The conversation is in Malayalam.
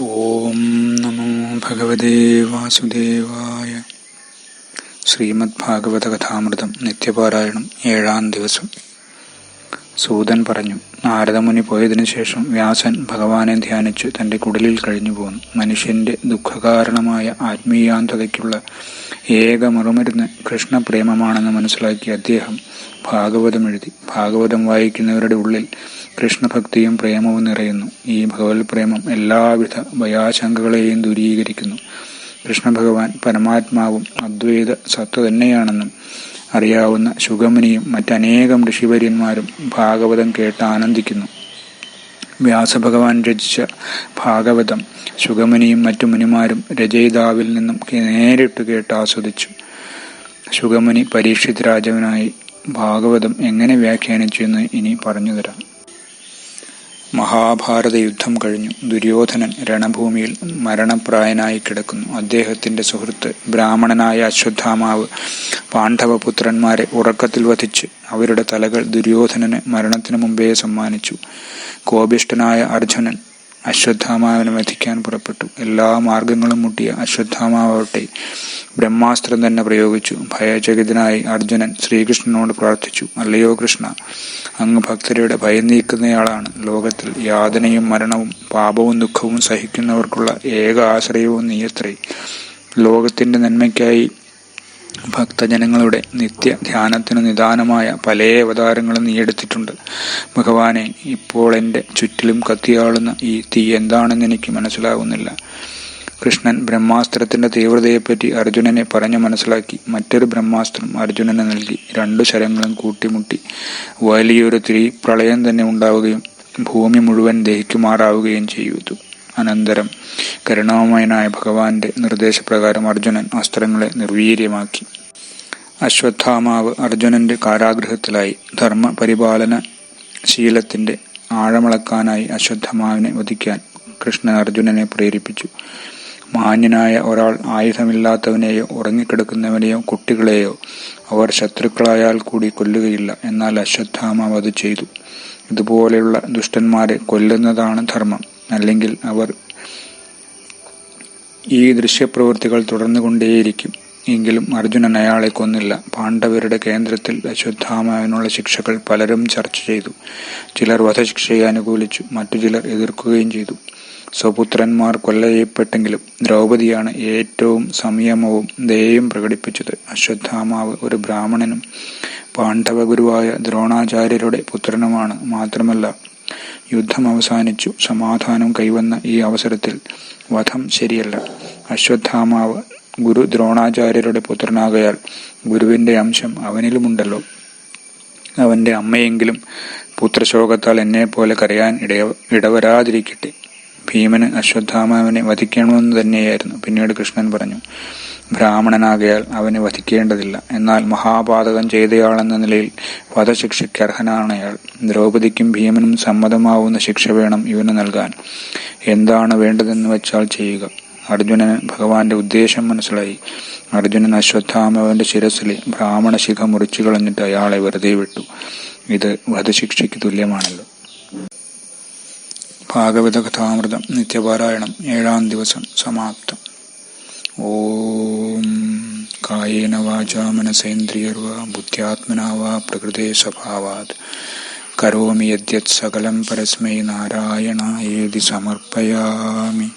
ഓം നമോ ഭഗവതേ വാസുദേവായ. ശ്രീമദ് ഭാഗവത കഥാമൃതം നിത്യപാരായണം ഏഴാം ദിവസം. സൂതൻ പറഞ്ഞു നാരദമുനി പോയതിനു ശേഷം വ്യാസൻ ഭഗവാനെ ധ്യാനിച്ച് തന്റെ കുടലിൽ കഴിഞ്ഞു പോന്നു. മനുഷ്യന്റെ ദുഃഖകാരണമായ ആത്മീയാന്തതയ്ക്കുള്ള ഏക മറുമരുന്ന് കൃഷ്ണപ്രേമമാണെന്ന് മനസ്സിലാക്കിയ അദ്ദേഹം ഭാഗവതം എഴുതി. ഭാഗവതം വായിക്കുന്നവരുടെ ഉള്ളിൽ കൃഷ്ണഭക്തിയും പ്രേമവും നിറയുന്നു. ഈ ഭഗവത് പ്രേമം എല്ലാവിധ ഭയാശങ്കകളെയും ദൂരീകരിക്കുന്നു. കൃഷ്ണഭഗവാൻ പരമാത്മാവും അദ്വൈത സത്വ തന്നെയാണെന്നും അറിയാവുന്ന ശുഗമുനിയും മറ്റനേകം ഋഷിവര്യന്മാരും ഭാഗവതം കേട്ട് ആനന്ദിക്കുന്നു. വ്യാസഭഗവാൻ രചിച്ച ഭാഗവതം ശുഗമുനിയും മറ്റു മുനിമാരും രചയിതാവിൽ നിന്നും നേരിട്ട് കേട്ട് ആസ്വദിച്ചു. ശുഗമുനി പരീക്ഷിത് രാജവനായി ഭാഗവതം എങ്ങനെ വ്യാഖ്യാനിച്ചു എന്ന് ഇനി പറഞ്ഞു തരാം. മഹാഭാരത യുദ്ധം കഴിഞ്ഞു. ദുര്യോധനൻ രണഭൂമിയിൽ മരണപ്രായനായി കിടക്കുന്നു. അദ്ദേഹത്തിന്റെ സുഹൃത്ത് ബ്രാഹ്മണനായ അശ്വത്ഥാമാവ് പാണ്ഡവപുത്രന്മാരെ ഉറക്കത്തിൽ വധിച്ച് അവരുടെ തലകൾ ദുര്യോധനന് മരണത്തിനു മുമ്പേ സമ്മാനിച്ചു. കോപിഷ്ഠനായ അർജുനൻ അശ്വത്ഥാമാവിനെ വധിക്കാൻ പുറപ്പെട്ടു. എല്ലാ മാർഗങ്ങളും മുട്ടിയ അശ്വത്ഥാമാവട്ടെ ബ്രഹ്മാസ്ത്രം തന്നെ പ്രയോഗിച്ചു. ഭയചകിതനായി അർജുനൻ ശ്രീകൃഷ്ണനോട് പ്രാർത്ഥിച്ചു. അല്ലയോ കൃഷ്ണ അങ്ങ് ഭക്തരുടെ ഭയം നീക്കുന്നയാളാണ്. ലോകത്തിൽ യാതനയും മരണവും പാപവും ദുഃഖവും സഹിക്കുന്നവർക്കുള്ള ഏക ആശ്രയവും നീയത്രേ. ലോകത്തിന്റെ നന്മയ്ക്കായി ഭക്തജനങ്ങളുടെ നിത്യ ധ്യാനത്തിന് നിദാനമായ പല അവതാരങ്ങളും നീ എടുത്തിട്ടുണ്ട്. ഭഗവാനെ ഇപ്പോൾ എന്റെ ചുറ്റിലും കത്തിയാളുന്ന ഈ തീ എന്താണെന്ന് എനിക്ക് മനസ്സിലാകുന്നില്ല കൃഷ്ണൻ ബ്രഹ്മാസ്ത്രത്തിന്റെ തീവ്രതയെപ്പറ്റി അർജുനനെ പറഞ്ഞു മനസ്സിലാക്കി. മറ്റൊരു ബ്രഹ്മാസ്ത്രം അർജുനന് നൽകി. രണ്ടു ശരങ്ങളും കൂട്ടിമുട്ടി. വലിയൊരു തീ പ്രളയം തന്നെ ഉണ്ടാവുകയും ഭൂമി മുഴുവൻ ദഹിക്കുമാറാവുകയും ചെയ്തു. അനന്തരം കരുണാമയനായ ഭഗവാന്റെ നിർദ്ദേശപ്രകാരം അർജുനൻ അസ്ത്രങ്ങളെ നിർവീര്യമാക്കി. അശ്വത്ഥാമാവ് അർജുനന്റെ കാരാഗ്രഹത്തിലായി ധർമ്മ പരിപാലന ശീലത്തിന്റെ ആഴമളക്കാനായി അശ്വത്ഥമാവിനെ വധിക്കാൻ കൃഷ്ണൻ അർജുനനെ പ്രേരിപ്പിച്ചു. മാന്യനായ ഒരാൾ ആയുധമില്ലാത്തവനെയോ ഉറങ്ങിക്കിടക്കുന്നവനെയോ കുട്ടികളെയോ അവർ ശത്രുക്കളായാൽ കൂടി കൊല്ലുകയില്ല. എന്നാൽ അശ്വത്ഥാമാവ് അത് ചെയ്തു. ഇതുപോലെയുള്ള ദുഷ്ടന്മാരെ കൊല്ലുന്നതാണ് ധർമ്മം. അല്ലെങ്കിൽ അവർ ഈ ദൃശ്യപ്രവൃത്തികൾ തുടർന്നുകൊണ്ടേയിരിക്കും. എങ്കിലും അർജുനൻ അയാളെ കൊന്നില്ല. പാണ്ഡവരുടെ കേന്ദ്രത്തിൽ അശ്വത്ഥാമാവിനുള്ള ശിക്ഷകൾ പലരും ചർച്ച ചെയ്തു. ചിലർ വധശിക്ഷയെ അനുകൂലിച്ചു മറ്റു ചിലർ എതിർക്കുകയും ചെയ്തു. സ്വപുത്രന്മാർ കൊല്ലയപ്പെട്ടെങ്കിലും ദ്രൗപതിയാണ് ഏറ്റവും സംയമവും ദയയും പ്രകടിപ്പിച്ചത്. അശ്വത്ഥാമാവ് ഒരു ബ്രാഹ്മണനും പാണ്ഡവഗുരുവായ ദ്രോണാചാര്യരുടെ പുത്രനുമാണ് മാത്രമല്ല യുദ്ധം അവസാനിച്ചു. സമാധാനം കൈവന്ന ഈ അവസരത്തിൽ വധം ശരിയല്ല. അശ്വത്ഥാമാവ് ഗുരു ദ്രോണാചാര്യരുടെ പുത്രനാകയാൽ ഗുരുവിന്റെ അംശം അവനിലുമുണ്ടല്ലോ. അവന്റെ അമ്മയെങ്കിലും പുത്രശോകത്താൽ എന്നെ പോലെ കരയാൻ ഇടയ ഇടവരാതിരിക്കട്ടെ. ഭീമന് അശ്വത്ഥാമാവിനെ വധിക്കണമെന്ന് തന്നെയായിരുന്നു. പിന്നീട് കൃഷ്ണൻ പറഞ്ഞു ബ്രാഹ്മണനാകയാൽ അവനെ വധിക്കേണ്ടതില്ല. എന്നാൽ മഹാപാതകം ചെയ്തയാളെന്ന നിലയിൽ വധശിക്ഷയ്ക്ക് അർഹനാണ് അയാൾ. ദ്രൗപദിക്കും ഭീമനും സമ്മതമാവുന്ന ശിക്ഷ വേണം ഇവന് നൽകാൻ. എന്താണ് വേണ്ടതെന്ന് വെച്ചാൽ ചെയ്യുക. അർജുനന് ഭഗവാന്റെ ഉദ്ദേശം മനസ്സിലായി. അർജുനൻ അശ്വത്ഥാമവന്റെ ശിരസിലെ ബ്രാഹ്മണ ശിഖ മുറിച്ചു കളഞ്ഞിട്ട് അയാളെ വെറുതെ വിട്ടു. ഇത് വധശിക്ഷയ്ക്ക് തുല്യമാണല്ലോ. ഭാഗവത കഥാമൃതം നിത്യപാരായണം ഏഴാം ദിവസം സമാപ്തം. ഓം കായേന വാചാ മനസേന്ദ്രിയർവാ ബുദ്ധ്യാത്മനാവാ പ്രകൃതേ സ്വഭാവാത് കരോമി യദ്യത് സകലം പരസ്മൈ നാരായണായേതി സമർപ്പയാമി